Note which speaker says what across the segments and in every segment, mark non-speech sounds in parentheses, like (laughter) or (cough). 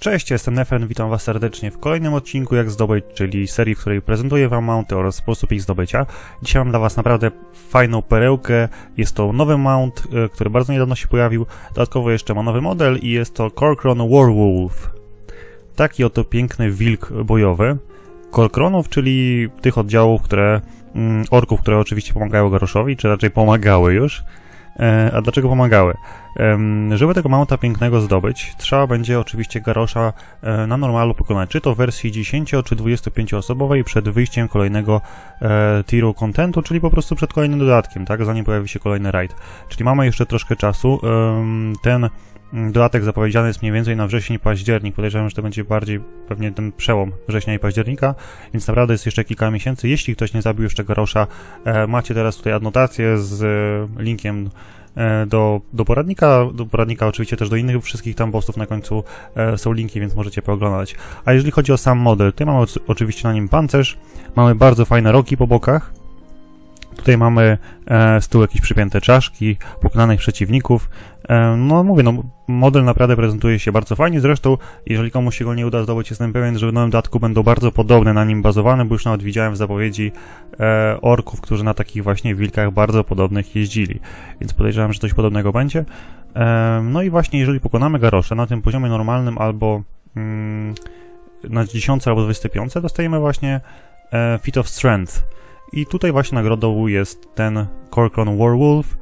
Speaker 1: Cześć, jestem Nefen, witam was serdecznie w kolejnym odcinku Jak zdobyć, czyli serii, w której prezentuję wam mounty oraz sposób ich zdobycia. Dzisiaj mam dla was naprawdę fajną perełkę, jest to nowy mount, e, który bardzo niedawno się pojawił, dodatkowo jeszcze ma nowy model i jest to Corkron Warwolf. Taki oto piękny wilk bojowy. Korkronów, czyli tych oddziałów, które, mm, orków, które oczywiście pomagały Garoszowi, czy raczej pomagały już. E, a dlaczego pomagały? Żeby tego mounta pięknego zdobyć, trzeba będzie oczywiście garosza e, na normalu pokonać, czy to w wersji 10 czy 25 osobowej przed wyjściem kolejnego e, tiru contentu, czyli po prostu przed kolejnym dodatkiem, tak, zanim pojawi się kolejny raid. Czyli mamy jeszcze troszkę czasu. Ten dodatek zapowiedziany jest mniej więcej na wrzesień, październik. Podejrzewam, że to będzie bardziej pewnie ten przełom września i października, więc naprawdę jest jeszcze kilka miesięcy. Jeśli ktoś nie zabił jeszcze garosza, e, macie teraz tutaj adnotację z linkiem do, do poradnika, do poradnika oczywiście też do innych wszystkich tam bossów na końcu e, są linki, więc możecie pooglądać. A jeżeli chodzi o sam model, tutaj mamy oczywiście na nim pancerz, mamy bardzo fajne roki po bokach, Tutaj mamy e, z tyłu jakieś przypięte czaszki, pokonanych przeciwników. E, no mówię, no model naprawdę prezentuje się bardzo fajnie, zresztą jeżeli komuś się go nie uda zdobyć, jestem pewien, że w nowym dodatku będą bardzo podobne na nim bazowane, bo już nawet widziałem w zapowiedzi e, orków, którzy na takich właśnie wilkach bardzo podobnych jeździli, więc podejrzewam, że coś podobnego będzie. E, no i właśnie jeżeli pokonamy garosze na tym poziomie normalnym albo mm, na 10 albo 25 dostajemy właśnie e, Feat of Strength, i tutaj właśnie nagrodą jest ten Corkron Warwolf.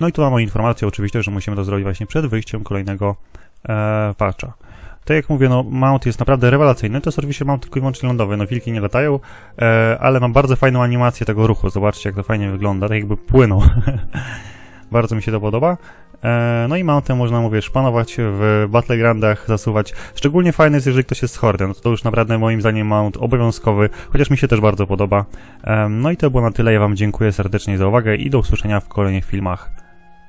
Speaker 1: No i tu mamy informację oczywiście, że musimy to zrobić właśnie przed wyjściem kolejnego e, patcha. Tak jak mówię, no mount jest naprawdę rewelacyjny, to jest oczywiście mount tylko i wyłącznie lądowy, no wilki nie latają, e, ale mam bardzo fajną animację tego ruchu, zobaczcie jak to fajnie wygląda, tak jakby płyną. (laughs) bardzo mi się to podoba. E, no i mountem można, mówię, szpanować w Battlegroundach, zasuwać. Szczególnie fajny jest, jeżeli ktoś jest z hordem. No to, to już naprawdę moim zdaniem mount obowiązkowy, chociaż mi się też bardzo podoba. E, no i to było na tyle. Ja wam dziękuję serdecznie za uwagę i do usłyszenia w kolejnych filmach.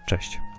Speaker 1: Cześć.